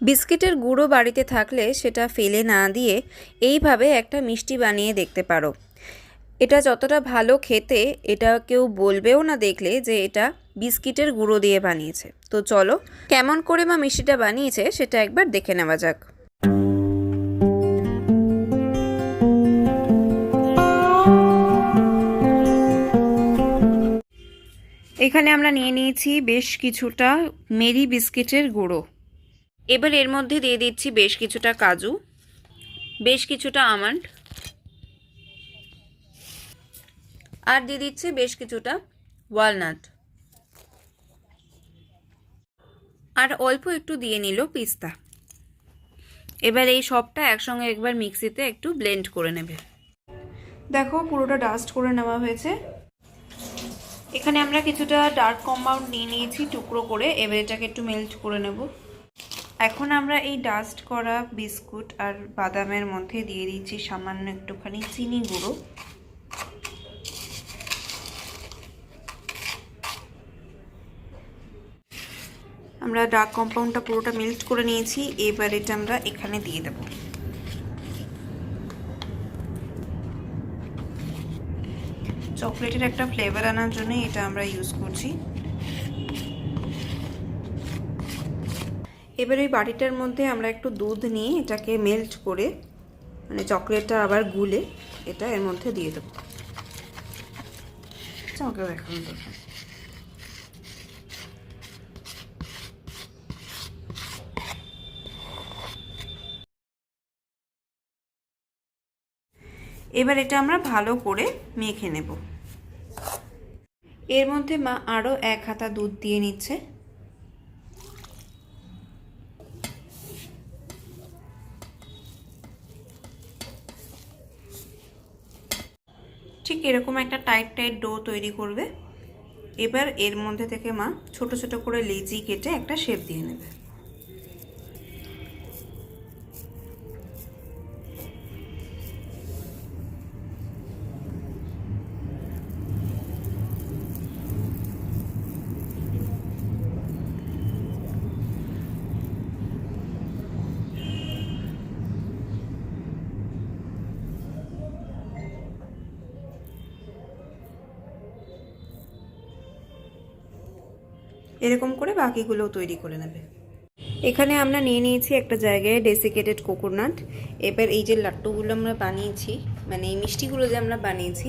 বিস্কিটের গুঁড়ো বাড়িতে থাকলে সেটা ফেলে না দিয়ে এইভাবে একটা মিষ্টি বানিয়ে দেখতে পারো। এটা যতটা ভালো খেতে, এটা কেউ বলবেও না দেখলে যে এটা বিস্কিটের গুঁড়ো দিয়ে বানিয়েছে। তো চলো, কেমন করে মা মিষ্টিটা বানিয়েছে সেটা একবার দেখে নেওয়া যাক। এখানে আমরা নিয়ে নিয়েছি বেশ কিছুটা মেরি বিস্কিটের গুঁড়ো। এবার এর মধ্যে দিয়ে দিচ্ছি বেশ কিছুটা কাজু, বেশ কিছুটা আমন্ড, আর দিয়ে দিচ্ছি বেশ কিছুটা ওয়ালনাট। আর অল্প একটু দিয়ে নিল পিস্তা। এবার এই সবটা একসঙ্গে একবার মিক্সিতে একটু ব্লেন্ড করে নেবে। দেখো, পুরোটা ডাস্ট করে নেওয়া হয়েছে। এখানে আমরা কিছুটা ডার্ক কম্পাউন্ড নিয়ে নিয়েছি, টুকরো করে। এবার এটাকে একটু মেল্ট করে নেব। এখন আমরা এই ডাস্ট করা বিস্কুট আর বাদামের মধ্যে দিয়ে দিচ্ছি সামান্য একটুখানি চিনি গুঁড়ো। আমরা ডার্ক কম্পাউন্ডটা পুরোটা মেল্ট করে নিয়েছি, এবার এটা আমরা এখানে দিয়ে দেব। চকলেটের একটা ফ্লেভার আনার জন্য এটা আমরা ইউজ করছি। এবার ওই বাটিটার মধ্যে আমরা একটু দুধ নিয়ে এটাকে মেল্ট করে মানে চকলেটটা আবার গুলে এটা এর মধ্যে দিয়ে দেবো। দেখানো দরকার এবার এটা আমরা ভালো করে মেখে নেব। এর মধ্যে মা আরও এক হাতা দুধ দিয়ে নিচ্ছে। ঠিক এরকম একটা টাইট টাইট ডো তৈরি করবে। এবার এর মধ্যে থেকে মা ছোট ছোট করে লেজি কেটে একটা শেপ দিয়ে নেবে। এরকম করে বাকিগুলোও তৈরি করে নেবে। এখানে আমরা নিয়ে নিয়েছি একটা জায়গায় ডেসিকেটেড কোকোনাট এবার এই যে লাট্টুগুলো আমরা বানিয়েছি মানে এই মিষ্টিগুলো যে আমরা বানিয়েছি,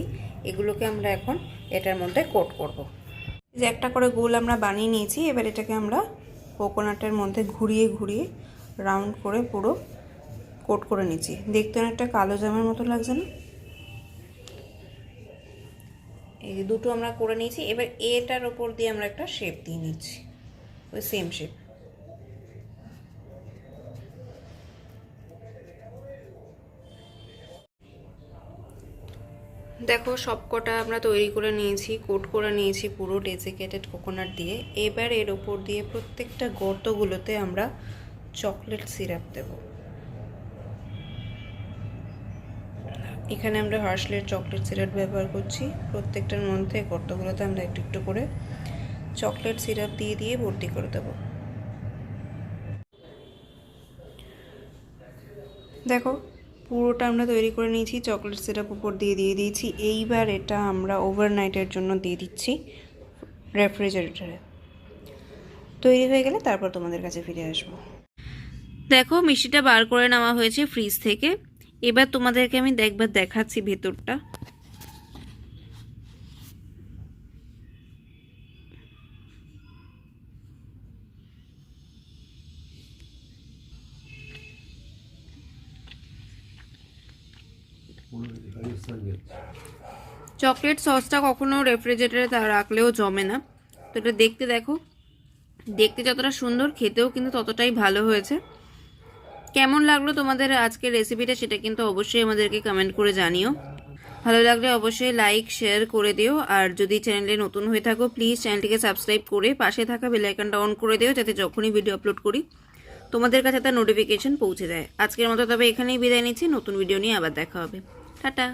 এগুলোকে আমরা এখন এটার মধ্যে কোট করব। যে একটা করে গোল আমরা বানিয়ে নিয়েছি, এবার এটাকে আমরা কোকোনাটের মধ্যে ঘুরিয়ে ঘুরিয়ে রাউন্ড করে পুরো কোট করে নিচ্ছি। দেখতে অনেকটা কালো জামার মতো লাগছে না? এই দুটো আমরা করে নিয়েছি, এবার এটার ওপর দিয়ে আমরা একটা শেপ দিয়ে নিচ্ছি। ওই সেম শেপ দেখো সব কটা আমরা তৈরি করে নিয়েছি, কোট করে নিয়েছি, পুরো ডেজিকেটেড কোকোনাট দিয়ে। এবার এর ওপর দিয়ে প্রত্যেকটা গর্তগুলোতে আমরা চকলেট সিরাপ দেব। এখানে আমরা হার্সলের চকলেট সিরাপ ব্যবহার করছি। প্রত্যেকটার মধ্যে গর্তগুলোতে আমরা একটু একটু করে চকলেট সিরাপ দিয়ে দিয়ে ভর্তি করে দেব। দেখো, পুরোটা আমরা তৈরি করে নিয়েছি, চকলেট সিরাপ উপর দিয়ে দিয়ে দিয়েছি। এইবার এটা আমরা ওভারনাইটের জন্য দিয়ে দিচ্ছি রেফ্রিজারেটরে। তৈরি হয়ে গেলে তারপর তোমাদের কাছে ফিরে আসব। দেখো, মিষ্টিটা বার করে নেওয়া হয়েছে ফ্রিজ থেকে। এবার তোমাদেরকে আমি একবার দেখাচ্ছি ভেতরটা। চকলেট সসটা কখনো রেফ্রিজারেটারে তা রাখলেও জমে না। তো এটা দেখতে দেখো। দেখতে যতটা সুন্দর, খেতেও কিন্তু ততটাই ভালো হয়েছে। কেমন লাগল তোমাদের আজকের রেসিপিটা সেটা কিন্তু অবশ্যই আমাদেরকে কমেন্ট করে জানিও। ভালো লাগলে অবশ্যই লাইক শেয়ার করে দিও। আর যদি চ্যানেলে নতুন হয়ে থাকো প্লিজ চ্যানেলটিকে সাবস্ক্রাইব করে পাশে থাকা বেলাইকনটা অন করে দিও, যাতে যখনই ভিডিও আপলোড করি, তোমাদের কাছে তার নোটিফিকেশান পৌঁছে যায়। আজকের মতো তবে এখানেই বিদায় নিচ্ছি। নতুন ভিডিও নিয়ে আবার দেখা হবে। টাটা!